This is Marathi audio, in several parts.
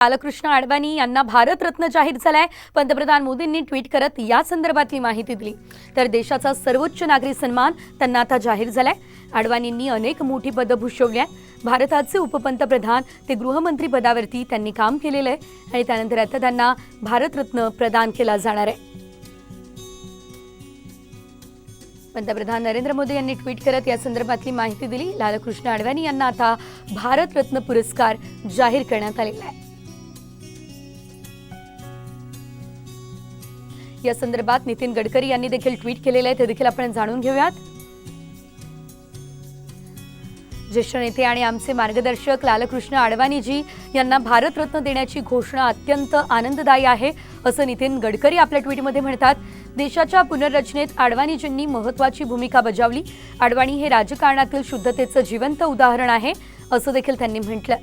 बालकृष्ण अडवाणी यांना भारतरत्न जाहीर झालाय. पंतप्रधान मोदींनी ट्विट करत या संदर्भातली माहिती दिली. तर देशाचा सर्वोच्च नागरी सन्मान त्यांना आता जाहीर झालाय. अडवाणींनी अनेक मोठी पदं भूषवली आहेत. भारताचे उपपंतप्रधान ते गृहमंत्री पदावरती त्यांनी काम केलेलं आहे आणि त्यानंतर आता त्यांना भारतरत्न प्रदान केला जाणार आहे. पंतप्रधान नरेंद्र मोदी यांनी ट्विट करत या संदर्भातली माहिती दिली. लालकृष्ण अडवाणी यांना आता भारतरत्न पुरस्कार जाहीर करण्यात आलेला आहे. या संदर्भात नितीन गडकरी यांनी देखील ट्विट केलेलं आहे. ते देखील आपण जाणून घेऊयात. ज्येष्ठ नेते आणि आमचे मार्गदर्शक लालकृष्ण आडवाणीजी यांना भारतरत्न देण्याची घोषणा अत्यंत आनंददायी आहे असं नितीन गडकरी आपल्या ट्विटमध्ये म्हणतात. देशाच्या पुनर्रचनेत आडवाणीजींनी महत्वाची भूमिका बजावली. आडवाणी हे राजकारणातील शुद्धतेचं जिवंत उदाहरण आहे असं देखील त्यांनी म्हटलं.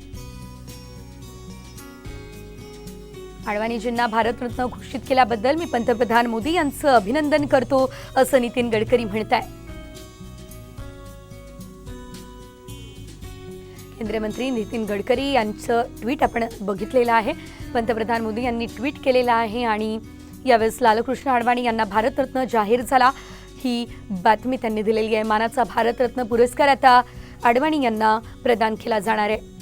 अडवाणीजींना भारतरत्न घोषित केल्याबद्दल मी पंतप्रधान मोदी यांचं अभिनंदन करतो असं नितीन गडकरी म्हणत आहे केंद्रीय मंत्री नितीन गडकरी यांचं ट्विट आपण बघितलेलं आहे. पंतप्रधान मोदी यांनी ट्विट केलेलं आहे आणि यावेळेस लालकृष्ण अडवाणी यांना भारतरत्न जाहीर झाला. ही बातमी त्यांनी दिलेली आहे. मानाचा भारतरत्न पुरस्कार आता अडवाणी यांना प्रदान केला जाणार आहे.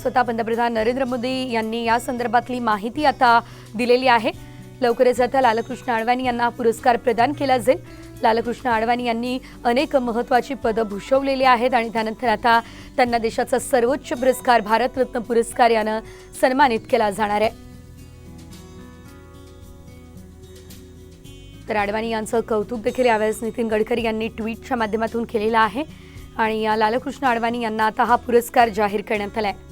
स्वतः पंतप्रधान नरेंद्र मोदी यांनी या संदर्भातली माहिती आता दिलेली आहे. लवकरच आता लालकृष्ण अडवाणी यांना पुरस्कार प्रदान केला जाईल. लालकृष्ण अडवाणी यांनी अनेक महत्त्वाची पदं भूषवलेली आहेत आणि त्यानंतर आता त्यांना देशाचा सर्वोच्च पुरस्कार भारतरत्न पुरस्कार यानं सन्मानित केला जाणार आहे. तर अडवाणी यांचं कौतुक देखील यावेळेस नितीन गडकरी यांनी ट्विटच्या माध्यमातून केलेलं आहे. आणि या लालकृष्ण अडवाणी यांना आता हा पुरस्कार जाहीर करण्यात आला आहे